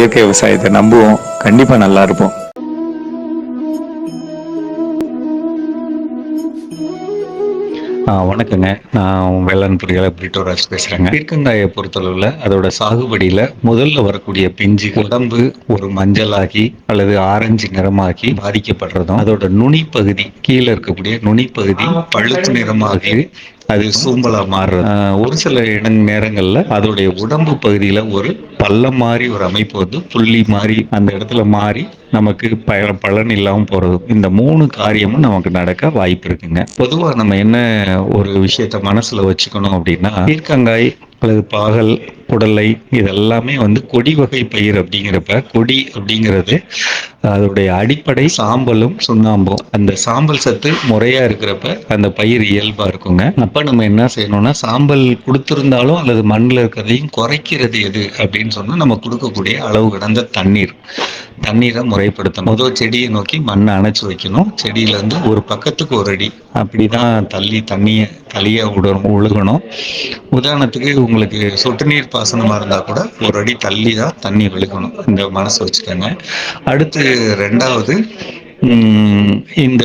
இயற்கை விவசாயத்தை நம்புவோம். கண்டிப்பா நல்லா இருப்போம். வணக்கங்க. நான் வேளாண் பொறியாளர் பிரிட்டோராஜ் பேசுறேங்க. பீர்க்கங்காயை பொறுத்தளவுல அதோட சாகுபடியில முதல்ல வரக்கூடிய பிஞ்சு உடம்பு ஒரு மஞ்சளாகி அல்லது ஆரஞ்சு நிறமாகி பாதிக்கப்படுறதும் அதோட நுனி பகுதி கீழே இருக்கக்கூடிய நுனி பகுதி பழுப்பு நிறமாகி அது சூம்பலா மாறுறது. ஒரு சில இட நேரங்கள்ல அதோடைய உடம்பு பகுதியில ஒரு பள்ளம் மாதிரி ஒரு அமைப்பு வந்து புள்ளி மாதிரி அந்த இடத்துல மாறி நமக்கு பல பலன் இல்லாமல் போறது. இந்த மூணு காரியமும் நமக்கு நடக்க வாய்ப்பு இருக்குங்க. பொதுவா நம்ம என்ன ஒரு விஷயத்த மனசுல வச்சுக்கணும் அப்படின்னா கீழ்கங்காய் அல்லது பாகல் புடலை இதெல்லாமே வந்து கொடி வகை பயிர் அப்படிங்கிறப்ப கொடி அப்படிங்கிறது அதோடைய அடிப்படை சாம்பலும் சுண்ணாம்பும். அந்த சாம்பல் சத்து முறையா இருக்கிறப்ப அந்த பயிர் இயல்பா இருக்குங்க. அப்ப நம்ம என்ன செய்யணும்னா சாம்பல் கொடுத்திருந்தாலும் அல்லது மண்ணில் இருக்கிறதையும் குறைக்கிறது எது அப்படின்னு சொன்னா நம்ம கொடுக்கக்கூடிய அளவு கடந்த தண்ணீர். தண்ணீரை முறைப்படுத்தணும். முதல் செடியை நோக்கி மண்ணை அணைச்சு வைக்கணும். செடியில இருந்து ஒரு பக்கத்துக்கு ஒரு அடி அப்படிதான் தள்ளி தண்ணியை தளியா விடணும் ஒழுகணும் உதாரணத்துக்கு உங்களுக்கு சொட்டு நீர் பாசனமா இருந்தா கூட ஒரு அடி தள்ளி தான் தண்ணி விழுகணும் இந்த மனசு வச்சுக்கோங்க. அடுத்து ரெண்டாவது இந்த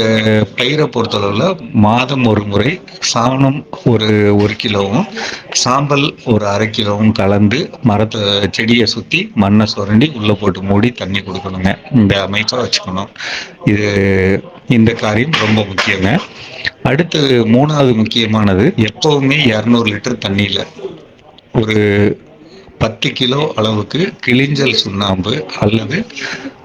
பயிரை பொறுத்தளவில் மாதம் ஒரு முறை சாணம் ஒரு ஒரு கிலோவும் சாம்பல் ஒரு அரை கிலோவும் கலந்து மரத்தை செடியை சுற்றி மண்ணை சுரண்டி உள்ளே போட்டு மூடி தண்ணி கொடுக்கணுங்க. இந்த அமைப்பை வச்சுக்கணும். இது இந்த காரியம் ரொம்ப முக்கியங்க. அடுத்து மூணாவது முக்கியமானது எப்போவுமே இரநூறு லிட்டர் தண்ணியில் ஒரு பத்து கிலோ அளவுக்கு கிளிஞ்சல் சுண்ணாம்பு அல்லது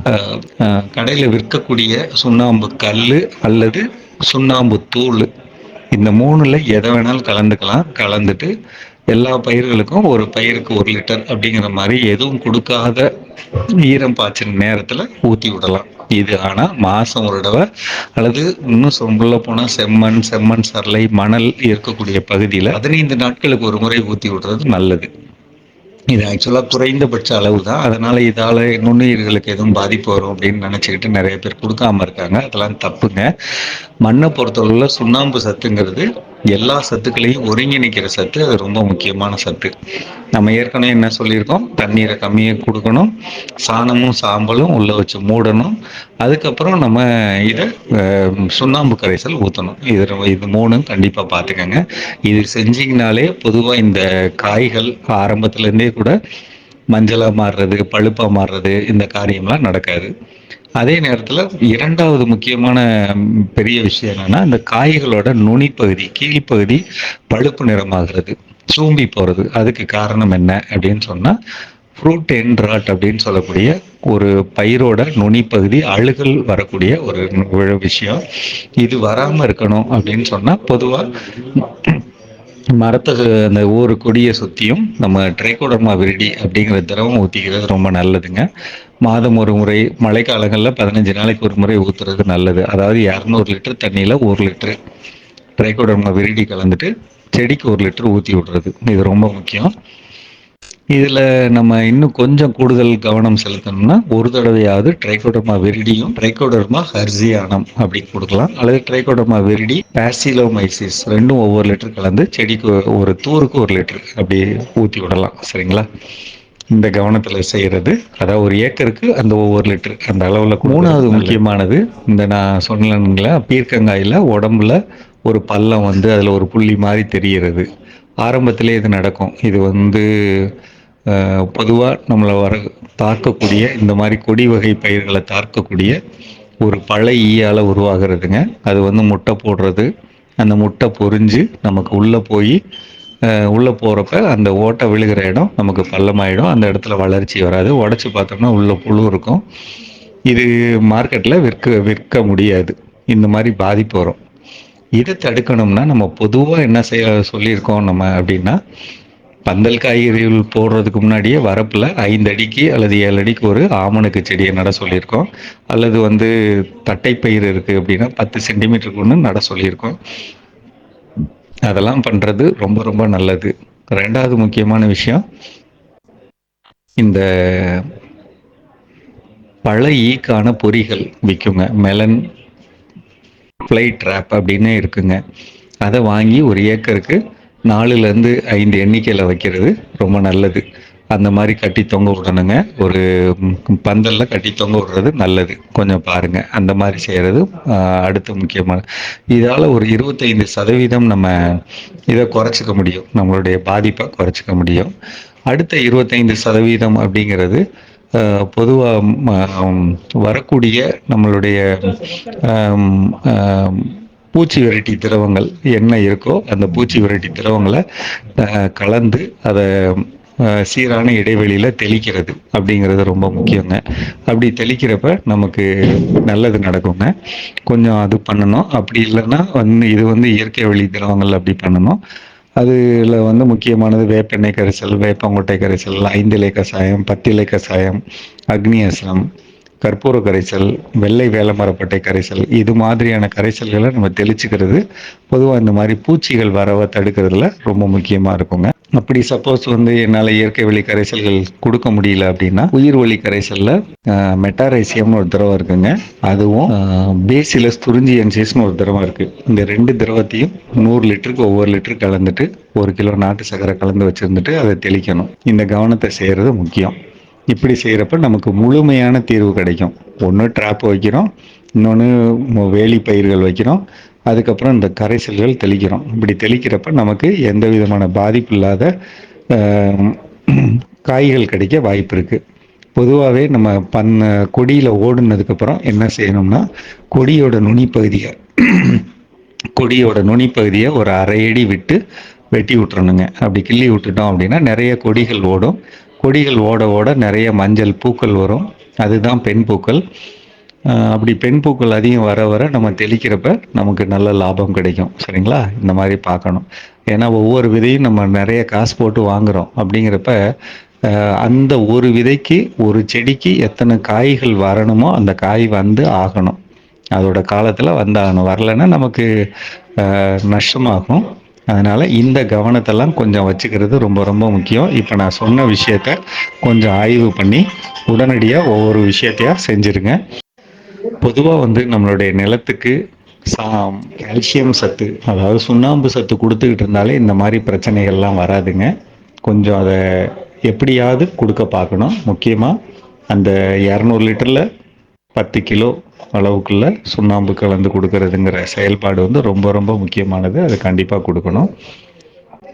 கடையில் அஹ், கடையில விற்கக்கூடிய சுண்ணாம்பு கல் அல்லது சுண்ணாம்பு தூள். இந்த மூணுல எதை வேணாலும் கலந்துக்கலாம். கலந்துட்டு எல்லா பயிர்களுக்கும் ஒரு பயிருக்கு ஒரு லிட்டர் அப்படிங்கிற மாதிரி எதுவும் கொடுக்காத ஈரம் பாய்ச்சின நேரத்துல ஊத்தி விடலாம். இது ஆனா மாசம் ஒரு தடவை அல்லது இன்னும் சொல்ல போனா செம்மண் செம்மண் சரளை மணல் இருக்கக்கூடிய பகுதியில பதினைந்து நாட்களுக்கு ஒரு முறை ஊத்தி விடுறது நல்லது. இது ஆக்சுவலா குறைந்தபட்ச அளவு தான் அதனால இதால நுண்ணுயிர்களுக்கு எதுவும் பாதிப்பு வரும் அப்படின்னு நினைச்சுக்கிட்டு நிறைய பேர் கொடுக்காம இருக்காங்க. அதெல்லாம் தப்புங்க. மண்ணை பொறுத்தளவுல சுண்ணாம்பு சத்துங்கிறது எல்லா சத்துக்களையும் ஒருங்கிணைக்கிற சத்து அது ரொம்ப முக்கியமான சத்து. நம்ம ஏற்கனவே என்ன சொல்லியிருக்கோம்? தண்ணீரை கம்மியாக கொடுக்கணும் சாணமும் சாம்பலும் உள்ள வச்சு மூடணும். அதுக்கப்புறம் நம்ம இதை அஹ், சுண்ணாம்பு கரைசல் ஊற்றணும் இது இது மூணும் கண்டிப்பாக பார்த்துக்கோங்க. இது செஞ்சீங்கனாலே பொதுவாக இந்த காய்கள் ஆரம்பத்துலேருந்தே கூட மஞ்சளாக மாறுறது பழுப்பாக மாறுறது இந்த காரியம்லாம் நடக்காது. அதே நேரத்தில் இரண்டாவது முக்கியமான பெரிய விஷயம் என்னன்னா இந்த காய்களோட நுனிப்பகுதி கீழ்ப்பகுதி பழுப்பு நிறமாகிறது சூம்பி போகிறது அதுக்கு காரணம் என்ன அப்படின்னு சொன்னால் ஃப்ரூட் எண்ட் ராட் அப்படின்னு சொல்லக்கூடிய ஒரு பயிரோட நுனிப்பகுதி அழுகல் வரக்கூடிய ஒரு விஷயம். இது வராமல் இருக்கணும் அப்படின்னு சொன்னால் பொதுவாக மரத்துக்கு அந்த ஒவ்வொரு கொடியை சுற்றியும் நம்ம ட்ரைகோடர்மா விரிடி அப்படிங்கிற திரவம் ஊற்றிக்கிறது ரொம்ப நல்லதுங்க. மாதம் ஒரு முறை மழைக்காலங்களில் பதினஞ்சு நாளைக்கு ஒரு முறை ஊற்றுறது நல்லது. அதாவது இரநூறு லிட்டர் தண்ணியில் ஒரு லிட்டரு ட்ரைகோடர்மா விரிடி கலந்துட்டு செடிக்கு ஒரு லிட்டர் ஊற்றி விடுறது. இது ரொம்ப முக்கியம். இதில் நம்ம இன்னும் கொஞ்சம் கூடுதல் கவனம் செலுத்தணும்னா ஒரு தடவையாவது ட்ரைகோடர்மா விரிடியும் ட்ரைகோடர்மா ஹர்சியானம் அப்படி கொடுக்கலாம். அல்லது ட்ரைகோடர்மா விரிடி பாசிலோமைசிஸ் ரெண்டும் ஒவ்வொரு லிட்டர் கலந்து செடிக்கு ஒரு தூருக்கு ஒரு லிட்டர் அப்படி ஊற்றி விடலாம். சரிங்களா? இந்த கவனத்தில் செய்கிறது அதாவது ஒரு ஏக்கருக்கு அந்த ஒவ்வொரு லிட்டர் அந்த அளவில் மூணாவது முக்கியமானது இந்த நான் சொன்னேங்களா பீர்க்கங்காயில் உடம்புல ஒரு பள்ளம் வந்து அதில் ஒரு புள்ளி மாதிரி தெரிகிறது. ஆரம்பத்திலே இது நடக்கும். இது வந்து பொதுவாக நம்மளை வர தாக்கக்கூடிய இந்த மாதிரி கொடி வகை பயிர்களை தாக்கக்கூடிய ஒரு பழ ஈயால் உருவாகிறதுங்க. அது வந்து முட்டை போடுறது. அந்த முட்டை பொறிஞ்சு நமக்கு உள்ளே போய் உள்ளே போகிறப்ப அந்த ஓட்டை விழுகிற இடம் நமக்கு பள்ளமாயிடும். அந்த இடத்துல வளர்ச்சி வராது. உடச்சி பார்த்தோம்னா உள்ளே புழு இருக்கும். இது மார்க்கெட்டில் விற்க விற்க முடியாது. இந்த மாதிரி பாதிப்பு வரும். இதை தடுக்கணும்னா நம்ம பொதுவாக என்ன செய்ய சொல்லியிருக்கோம் நம்ம அப்படின்னா பந்தல் காய்கறிகள் போடுறதுக்கு முன்னாடியே வரப்பில் ஐந்து அடிக்கு அல்லது ஏழு அடிக்கு ஒரு ஆமணக்கு செடியை நட சொல்லியிருக்கோம். அல்லது வந்து தட்டைப்பயிர் இருக்குது அப்படின்னா பத்து சென்டிமீட்டருக்கு ஒன்று நட சொல்லியிருக்கோம். அதெல்லாம் பண்ணுறது ரொம்ப ரொம்ப நல்லது. ரெண்டாவது முக்கியமான விஷயம் இந்த பழ ஈக்கான பொறிகள் விற்குங்க மெலன் ஃப்ளை ட்ராப் அப்படின்னு இருக்குங்க. அதை வாங்கி ஒரு ஏக்கருக்கு நாலுலேருந்து ஐந்து எண்ணிக்கையில் வைக்கிறது ரொம்ப நல்லது. அந்த மாதிரி கட்டி தொங்க விடணுங்க. ஒரு பந்தல்ல கட்டி தொங்க விடுறது நல்லது. கொஞ்சம் பாருங்க. அந்த மாதிரி செய்யறது அடுத்த முக்கியமான இதால ஒரு இருபத்தைந்து சதவீதம் நம்ம இதை குறைச்சிக்க முடியும். நம்மளுடைய பாதிப்பை குறைச்சிக்க முடியும். அடுத்த இருபத்தைந்து சதவீதம் அப்படிங்கிறது பொதுவாக வரக்கூடிய நம்மளுடைய பூச்சி விரட்டி திரவங்கள் என்ன இருக்கோ அந்த பூச்சி விரட்டி திரவங்களை கலந்து அதை சீரான இடைவெளியில் தெளிக்கிறது அப்படிங்கிறது ரொம்ப முக்கியங்க. அப்படி தெளிக்கிறப்ப நமக்கு நல்லது நடக்குங்க. கொஞ்சம் அது பண்ணணும். அப்படி இல்லைன்னா வந்து இது வந்து இயற்கை வழி திரவங்கள் அப்படி பண்ணணும். அதில் வந்து முக்கியமானது வேப்பெண்ணெய் கரைசல் வேப்பங்கொட்டை கரைசல் பத்து இலைக்க சாயம் அக்னி அக்னியசனம் கற்பூர கரைசல் வெள்ளை வேலமரப்பட்டை கரைசல் இது மாதிரியான கரைசல்களை நம்ம தெளிச்சுக்கிறது. பொதுவாக இந்த மாதிரி பூச்சிகள் வரவை தடுக்கிறதுல ரொம்ப முக்கியமாக இருக்குங்க. அப்படி சப்போஸ் வந்து என்னால் இயற்கை வழி கரைசல்கள் கொடுக்க முடியல அப்படின்னா உயிர் வழி கரைசலில் மெட்டாரைசியம்னு ஒரு திரவம் இருக்குங்க. அதுவும் பேசிலஸ் துறிஞ்சியன்சிஸ்னு ஒரு திரவம் இருக்குது இந்த ரெண்டு திரவத்தையும் நூறு லிட்டருக்கு ஒவ்வொரு லிட்டர் கலந்துட்டு ஒரு கிலோ நாட்டு சக்கரை கலந்து வச்சுருந்துட்டு அதை தெளிக்கணும். இந்த கவனத்தை செய்கிறது முக்கியம். இப்படி செய்கிறப்ப நமக்கு முழுமையான தீர்வு கிடைக்கும். ஒன்று ட்ராப் வைக்கிறோம் இன்னொன்று வேலி பயிர்கள் வைக்கிறோம் அதுக்கப்புறம் இந்த கரைசல்கள் தெளிக்கிறோம். இப்படி தெளிக்கிறப்ப நமக்கு எந்த விதமான பாதிப்பு இல்லாத காய்கள் கிடைக்க வாய்ப்பு இருக்குது பொதுவாகவே நம்ம பண்ண கொடியில் ஓடுனதுக்கப்புறம் என்ன செய்யணும்னா கொடியோட நுனிப்பகுதியை கொடியோட நுனிப்பகுதியை ஒரு அரை அடி விட்டு வெட்டி விட்டுறணுங்க. அப்படி கிள்ளி விட்டுட்டோம் அப்படின்னா நிறைய கொடிகள் ஓடும். கொடிகள் ஓட ஓட நிறைய மஞ்சள் பூக்கள் வரும். அதுதான் பெண் பூக்கள். அப்படி பெண் பூக்கள் அதிகம் வர வர நம்ம தெளிக்கிறப்ப நமக்கு நல்ல லாபம் கிடைக்கும். சரிங்களா? இந்த மாதிரி பார்க்கணும். ஏன்னா ஒவ்வொரு விதையும் நம்ம நிறைய காசு போட்டு வாங்குகிறோம் அப்படிங்கிறப்ப அந்த ஒரு விதைக்கு ஒரு செடிக்கு எத்தனை காய்கள் வரணுமோ அந்த காய் வந்து ஆகணும். அதோட காலத்தில் வந்தாகணும். வரலைன்னா நமக்கு நஷ்டமாகும். அதனால் இந்த கவனத்தெல்லாம் கொஞ்சம் வச்சுக்கிறது ரொம்ப ரொம்ப முக்கியம். இப்போ நான் சொன்ன விஷயத்த கொஞ்சம் ஆய்வு பண்ணி உடனடியாக ஒவ்வொரு விஷயத்தையாக செஞ்சுருங்க. பொதுவாக வந்து நம்மளுடைய நிலத்துக்கு சா கால்சியம் சத்து அதாவது சுண்ணாம்பு சத்து கொடுத்துக்கிட்டு இருந்தாலே இந்த மாதிரி பிரச்சனைகள்லாம் வராதுங்க. கொஞ்சம் அதை எப்படியாவது கொடுக்க பார்க்கணும். முக்கியமாக அந்த இரநூறு லிட்டரில் பத்து கிலோ அளவுக்குள்ள சுண்ணாம்பு கலந்து கொடுக்கறதுங்கிற செயல்பாடு வந்து ரொம்ப ரொம்ப முக்கியமானது. அது கண்டிப்பாக கொடுக்கணும்.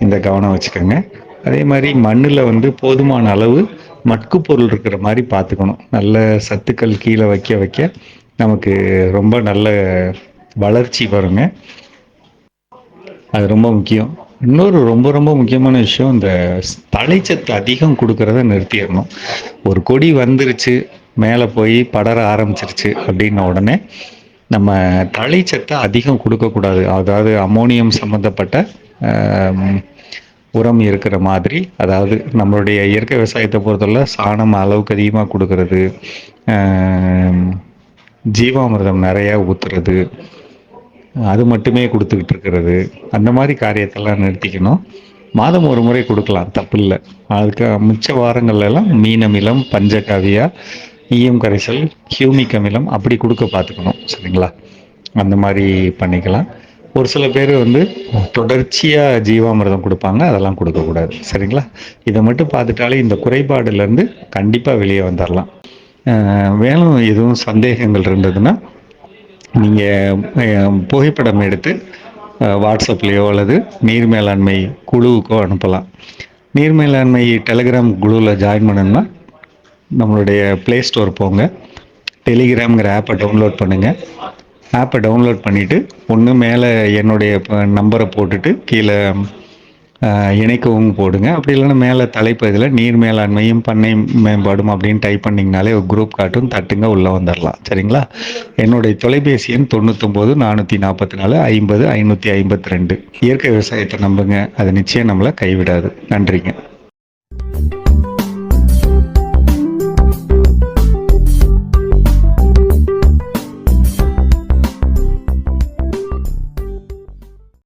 இந்த கவனம் வச்சுக்கோங்க. அதே மாதிரி மண்ணில் வந்து போதுமான அளவு மட்கு பொருள் இருக்கிற மாதிரி பார்த்துக்கணும். நல்ல சத்துக்கள் கீழே வைக்க வைக்க நமக்கு ரொம்ப நல்ல வளர்ச்சி வருங்க. அது ரொம்ப முக்கியம். இன்னொரு ரொம்ப ரொம்ப முக்கியமான விஷயம் இந்த தழைச்சத்து அதிகம் கொடுக்கறத நிறுத்திடணும். ஒரு கொடி வந்துருச்சு மேலே போய் படர ஆரம்பிச்சிருச்சு அப்படின்ன உடனே நம்ம தழைச்சத்தை அதிகம் கொடுக்கக்கூடாது அதாவது அமோனியம் சம்மந்தப்பட்ட உரம் இருக்கிற மாதிரி அதாவது நம்மளுடைய இயற்கை விவசாயத்தை பொறுத்தவரை சாணம் அளவுக்கு அதிகமாக கொடுக்கறது ஜீவாமிர்தம் நிறையா ஊற்றுறது அது மட்டுமே கொடுத்துக்கிட்டு இருக்கிறது. அந்த மாதிரி காரியத்தெல்லாம் நிறுத்திக்கணும். மாதம் ஒரு முறை கொடுக்கலாம் தப்பு இல்லை அதுக்கு மிச்ச வாரங்கள்லாம் மீனமிலம் பஞ்சகாவியா ஈயம் கரைசல் ஹியூமிக் அமிலம் அப்படி கொடுக்க பார்த்துக்கணும் சரிங்களா? அந்த மாதிரி பண்ணிக்கலாம். ஒரு சில பேர் வந்து தொடர்ச்சியாக ஜீவாமிரதம் கொடுப்பாங்க அதெல்லாம் கொடுக்கக்கூடாது சரிங்களா? இதை மட்டும் பார்த்துட்டாலே இந்த குறைபாடுலேருந்து கண்டிப்பாக வெளியே வந்துடலாம் மேலும் எதுவும் சந்தேகங்கள் இருந்ததுன்னா நீங்கள் புகைப்படம் எடுத்து வாட்ஸ்அப்லேயோ அல்லது நீர் மேலாண்மை குழுவுக்கோ அனுப்பலாம். நீர் மேலாண்மை டெலிகிராம் குழுவில் ஜாயின் பண்ணணும்னா நம்மளுடைய ப்ளே ஸ்டோர் போங்க. டெலிகிராம்ங்கிற ஆப்பை டவுன்லோட் பண்ணுங்கள் ஆப்பை டவுன்லோட் பண்ணிவிட்டு ஒன்று மேலே என்னுடைய நம்பரை போட்டுட்டு கீழே இணைக்கவும் போடுங்க. அப்படி இல்லைன்னா மேலே தலைப்பதில் நீர் மேலாண்மையும் பண்ணை மேம்பாடும் அப்படின்னு டைப் பண்ணிங்கனாலே ஒரு குரூப் காட்டும் தட்டுங்க உள்ளே வந்துடலாம் சரிங்களா? என்னுடைய தொலைபேசி எண் தொண்ணூத்தொம்பது நானூற்றி நாற்பத்தி நாலு ஐம்பது ஐநூற்றி ஐம்பத்தி ரெண்டு. இயற்கை விவசாயத்தை நம்புங்க. அது நிச்சயம் நம்மளை கைவிடாது. நன்றிங்க.